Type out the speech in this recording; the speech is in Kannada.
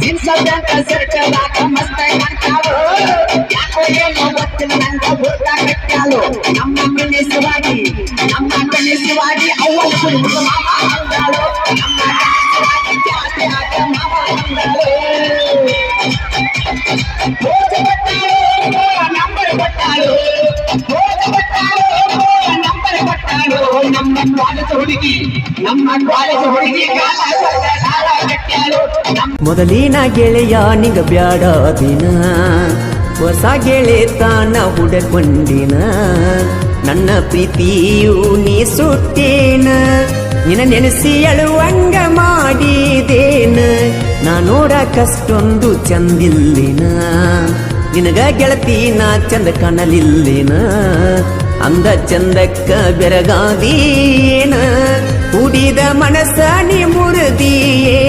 ಜೀನ್ಸ್ ಪ್ಯಾಂಟ್ ಶರ್ಟ್ದಾಗ ಮಸ್ತ್ ಕಾಣ್ತಾಳು ಯಾಕೋ ಏನೋ ಗೊತ್ತಿಲ್ಲ ನಂಗ ಬುರ್ಕ ಕಟ್ಟಾಳು ನಮ್ಮ ಗಣೇಶವಾಗಿ ನಮ್ಮ ಗಣೇಶವಾಗಿ ಅವ್ವನ ಕುಡಿದ ಮಾಮ ಅಂದಾಳು ನಮ್ಮ ಗಣೇಶವಾಗಿ ಜಾತಿ ಆಗ ಮಾಮ ಅಂದಾಳು ಭೋಜ ಕೊಟ್ಟಾಳು ನಂಬರ್ ಕೊಟ್ಟಾಳು ಭೋಜ ಕೊಟ್ಟಾಳು ನಂಬರ್ ಕೊಟ್ಟಾಳು ನಮ್ಮ ಕಾಲೇಜ್ ಹುಡುಗಿ ನಮ್ಮ ಕಾಲೇಜ್ ಹುಡುಗಿ ಕಾಲ ಕಾಲ ಕಟ್ಟಾಳು ನಮ್ಮ ಮೊದಲಿನ ಗೆಳೆಯ ನಿಗ ಬ್ಯಾಡ ದಿನ. ಹೊಸ ಗೆಳೆತನ ಹುಡಕೊಂಡಿನ. ನನ್ನ ಪ್ರೀತಿಯು ನೀ ಸುಟ್ಟೇನ ನಿನ್ನ ನೆನೆಸಿ ಅಳುವಂಗ ಮಾಡಿದೇನ. ನಾ ನೋಡಕಷ್ಟೊಂದು ಚಂದಿಲ್ಲಿನ. ನಿನಗ ಗೆಳತಿ ನಾ ಚಂದ ಕಾಣಲಿಲ್ಲಿನ. ಅಂದ ಚಂದಕ್ಕ ಬೆರಗಾದೀನ ಕೂಡಿದ ಮನಸ್ಸ ನೀ ಮುರಿದೀನ